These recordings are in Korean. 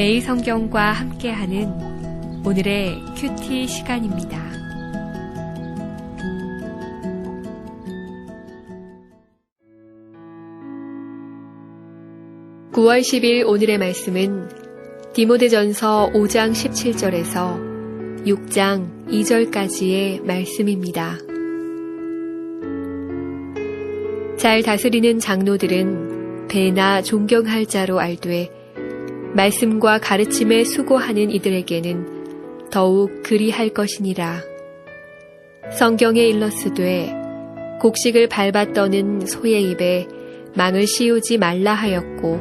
매일 성경과 함께하는 오늘의 큐티 시간입니다. (9월 10일) 오늘의 말씀은 디모데전서 (5장 17절에서) (6장) (2절까지의) 말씀입니다. 잘 다스리는 장로들은 배나 존경할 자로 알되 말씀과 가르침에 수고하는 이들에게는 더욱 그리할 것이니라. 성경에 일러스되 곡식을 밟아 떠는 소의 입에 망을 씌우지 말라 하였고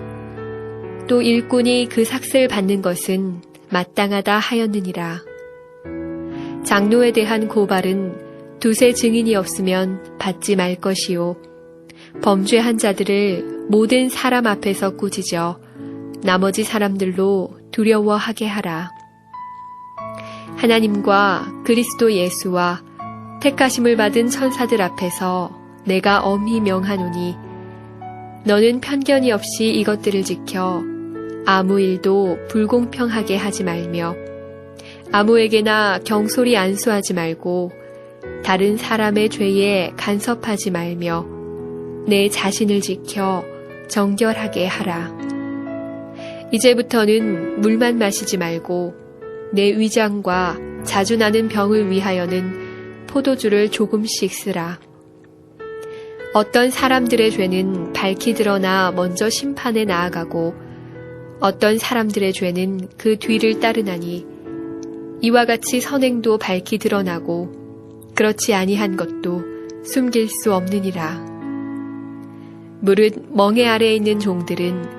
또 일꾼이 그 삭슬 받는 것은 마땅하다 하였느니라. 장로에 대한 고발은 두세 증인이 없으면 받지 말 것이요 범죄한 자들을 모든 사람 앞에서 꾸짖어 나머지 사람들로 두려워하게 하라. 하나님과 그리스도 예수와 택하심을 받은 천사들 앞에서 내가 엄히 명하노니 너는 편견이 없이 이것들을 지켜 아무 일도 불공평하게 하지 말며 아무에게나 경솔히 안수하지 말고 다른 사람의 죄에 간섭하지 말며 내 자신을 지켜 정결하게 하라. 이제부터는 물만 마시지 말고 내 위장과 자주 나는 병을 위하여는 포도주를 조금씩 쓰라. 어떤 사람들의 죄는 밝히 드러나 먼저 심판에 나아가고 어떤 사람들의 죄는 그 뒤를 따르나니 이와 같이 선행도 밝히 드러나고 그렇지 아니한 것도 숨길 수 없느니라. 무릇 멍에 아래에 있는 종들은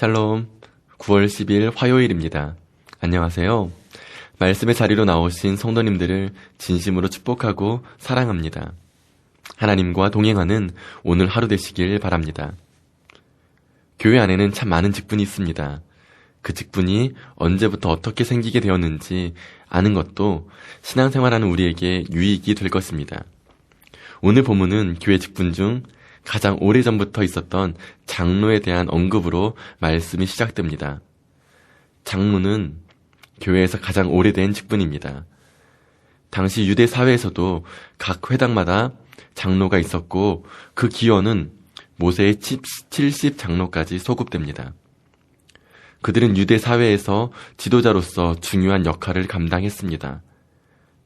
샬롬, 9월 10일 화요일입니다. 안녕하세요. 말씀의 자리로 나오신 성도님들을 진심으로 축복하고 사랑합니다. 하나님과 동행하는 오늘 하루 되시길 바랍니다. 교회 안에는 참 많은 직분이 있습니다. 그 직분이 언제부터 어떻게 생기게 되었는지 아는 것도 신앙생활하는 우리에게 유익이 될 것입니다. 오늘 본문은 교회 직분 중 가장 오래전부터 있었던 장로에 대한 언급으로 말씀이 시작됩니다. 장로는 교회에서 가장 오래된 직분입니다. 당시 유대 사회에서도 각 회당마다 장로가 있었고 그 기원은 모세의 70 장로까지 소급됩니다. 그들은 유대 사회에서 지도자로서 중요한 역할을 감당했습니다.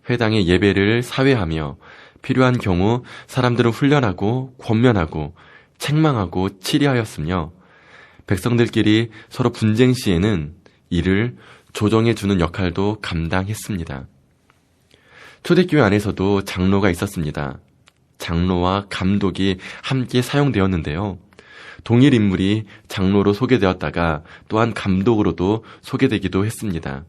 회당의 예배를 사회하며 필요한 경우 사람들을 훈련하고 권면하고 책망하고 치리하였으며 백성들끼리 서로 분쟁 시에는 이를 조정해 주는 역할도 감당했습니다. 초대교회 안에서도 장로가 있었습니다. 장로와 감독이 함께 사용되었는데요. 동일 인물이 장로로 소개되었다가 또한 감독으로도 소개되기도 했습니다.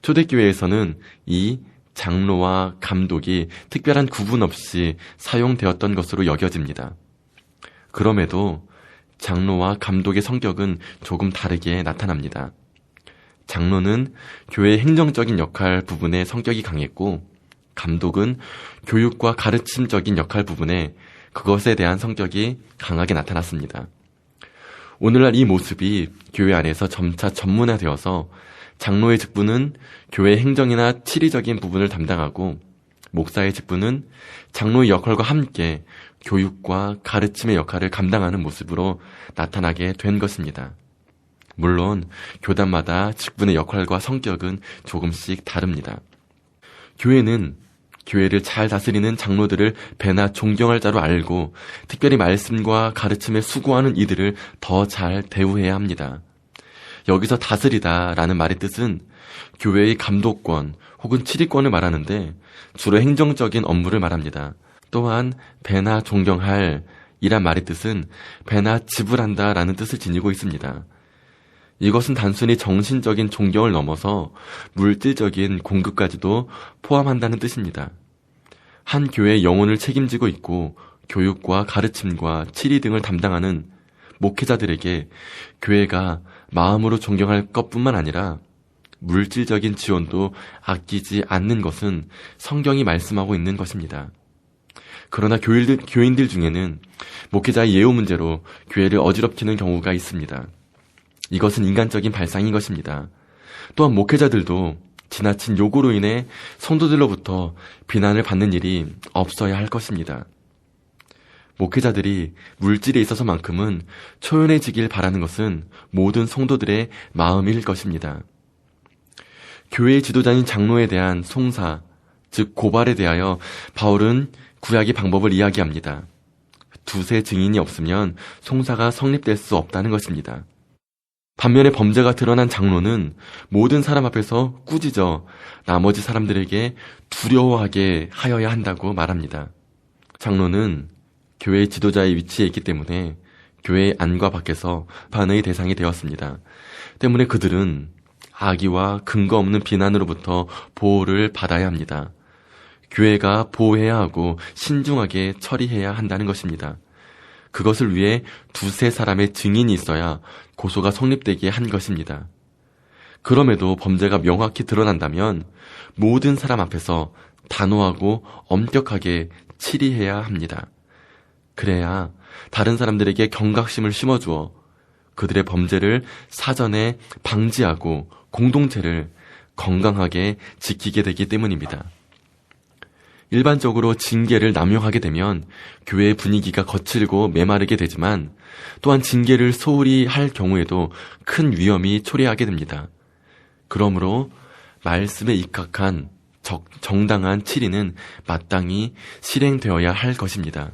초대교회에서는 이 장로와 감독이 특별한 구분 없이 사용되었던 것으로 여겨집니다. 그럼에도 장로와 감독의 성격은 조금 다르게 나타납니다. 장로는 교회 행정적인 역할 부분에 성격이 강했고, 감독은 교육과 가르침적인 역할 부분에 그것에 대한 성격이 강하게 나타났습니다. 오늘날 이 모습이 교회 안에서 점차 전문화되어서 장로의 직분은 교회 행정이나 치리적인 부분을 담당하고 목사의 직분은 장로의 역할과 함께 교육과 가르침의 역할을 감당하는 모습으로 나타나게 된 것입니다. 물론 교단마다 직분의 역할과 성격은 조금씩 다릅니다. 교회는 교회를 잘 다스리는 장로들을 배나 존경할 자로 알고 특별히 말씀과 가르침에 수고하는 이들을 더 잘 대우해야 합니다. 여기서 다스리다 라는 말의 뜻은 교회의 감독권 혹은 치리권을 말하는데 주로 행정적인 업무를 말합니다. 또한 배나 존경할 이란 말의 뜻은 배나 지불한다 라는 뜻을 지니고 있습니다. 이것은 단순히 정신적인 존경을 넘어서 물질적인 공급까지도 포함한다는 뜻입니다. 한 교회의 영혼을 책임지고 있고 교육과 가르침과 치리 등을 담당하는 목회자들에게 교회가 마음으로 존경할 것뿐만 아니라 물질적인 지원도 아끼지 않는 것은 성경이 말씀하고 있는 것입니다. 그러나 교인들, 교인들 중에는 목회자의 예우 문제로 교회를 어지럽히는 경우가 있습니다. 이것은 인간적인 발상인 것입니다. 또한 목회자들도 지나친 요구로 인해 성도들로부터 비난을 받는 일이 없어야 할 것입니다. 목회자들이 물질에 있어서만큼은 초연해지길 바라는 것은 모든 성도들의 마음일 것입니다. 교회의 지도자인 장로에 대한 송사, 즉 고발에 대하여 바울은 구약의 방법을 이야기합니다. 두세 증인이 없으면 송사가 성립될 수 없다는 것입니다. 반면에 범죄가 드러난 장로는 모든 사람 앞에서 꾸짖어 나머지 사람들에게 두려워하게 하여야 한다고 말합니다. 장로는 교회 지도자의 위치에 있기 때문에 교회 안과 밖에서 반의 대상이 되었습니다. 때문에 그들은 악의와 근거 없는 비난으로부터 보호를 받아야 합니다. 교회가 보호해야 하고 신중하게 처리해야 한다는 것입니다. 그것을 위해 두세 사람의 증인이 있어야 고소가 성립되게 한 것입니다. 그럼에도 범죄가 명확히 드러난다면 모든 사람 앞에서 단호하고 엄격하게 치리해야 합니다. 그래야 다른 사람들에게 경각심을 심어주어 그들의 범죄를 사전에 방지하고 공동체를 건강하게 지키게 되기 때문입니다. 일반적으로 징계를 남용하게 되면 교회의 분위기가 거칠고 메마르게 되지만 또한 징계를 소홀히 할 경우에도 큰 위험이 초래하게 됩니다. 그러므로 말씀에 입각한 적, 정당한 치리는 마땅히 실행되어야 할 것입니다.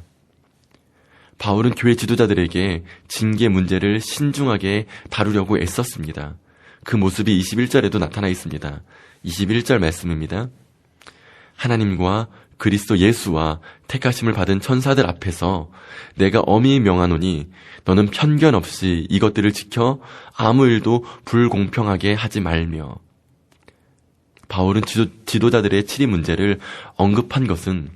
바울은 교회 지도자들에게 징계 문제를 신중하게 다루려고 애썼습니다. 그 모습이 21절에도 나타나 있습니다. 21절 말씀입니다. 하나님과 그리스도 예수와 택하심을 받은 천사들 앞에서 내가 엄히 명하노니 너는 편견 없이 이것들을 지켜 아무 일도 불공평하게 하지 말며 바울은 지도, 자들의 치리 문제를 언급한 것은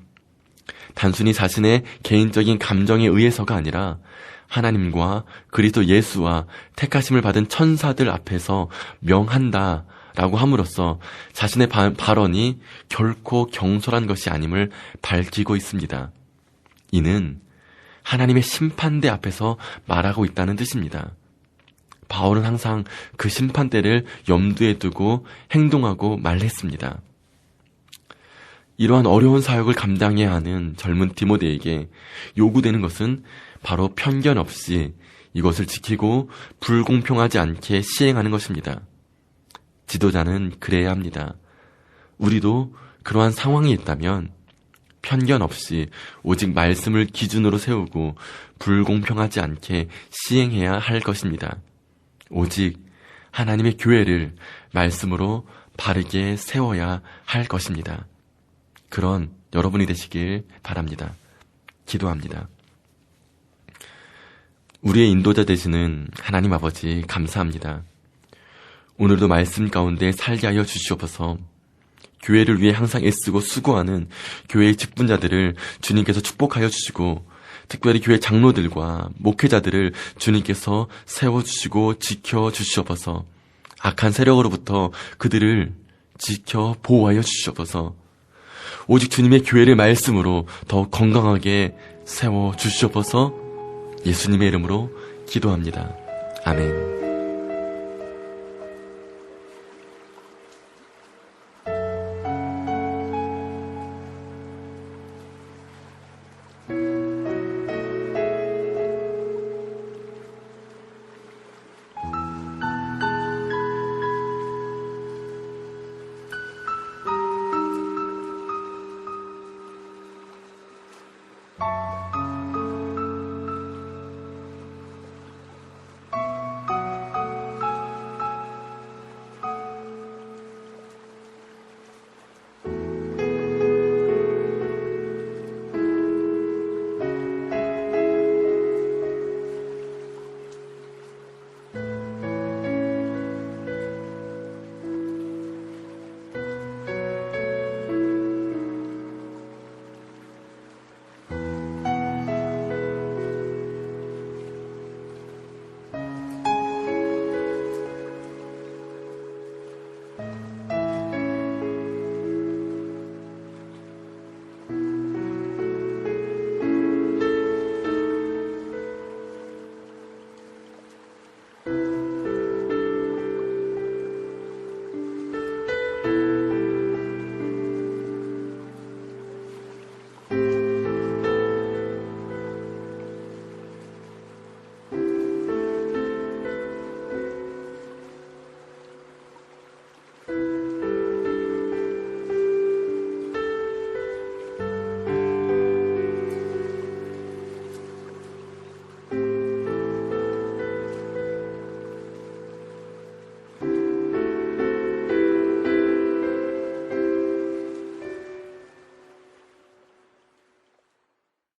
단순히 자신의 개인적인 감정에 의해서가 아니라 하나님과 그리스도 예수와 택하심을 받은 천사들 앞에서 명한다 라고 함으로써 자신의 바, 발언이 결코 경솔한 것이 아님을 밝히고 있습니다. 이는 하나님의 심판대 앞에서 말하고 있다는 뜻입니다. 바울은 항상 그 심판대를 염두에 두고 행동하고 말했습니다. 이러한 어려운 사역을 감당해야 하는 젊은 디모데에게 요구되는 것은 바로 편견 없이 이것을 지키고 불공평하지 않게 시행하는 것입니다. 지도자는 그래야 합니다. 우리도 그러한 상황이 있다면 편견 없이 오직 말씀을 기준으로 세우고 불공평하지 않게 시행해야 할 것입니다. 오직 하나님의 교회를 말씀으로 바르게 세워야 할 것입니다. 그런 여러분이 되시길 바랍니다. 기도합니다. 우리의 인도자 되시는 하나님 아버지 감사합니다. 오늘도 말씀 가운데 살게 하여 주시옵소서. 교회를 위해 항상 애쓰고 수고하는 교회의 직분자들을 주님께서 축복하여 주시고 특별히 교회 장로들과 목회자들을 주님께서 세워주시고 지켜주시옵소서 악한 세력으로부터 그들을 지켜 보호하여 주시옵소서 오직 주님의 교회를 말씀으로 더욱 건강하게 세워 주시옵소서 예수님의 이름으로 기도합니다. 아멘.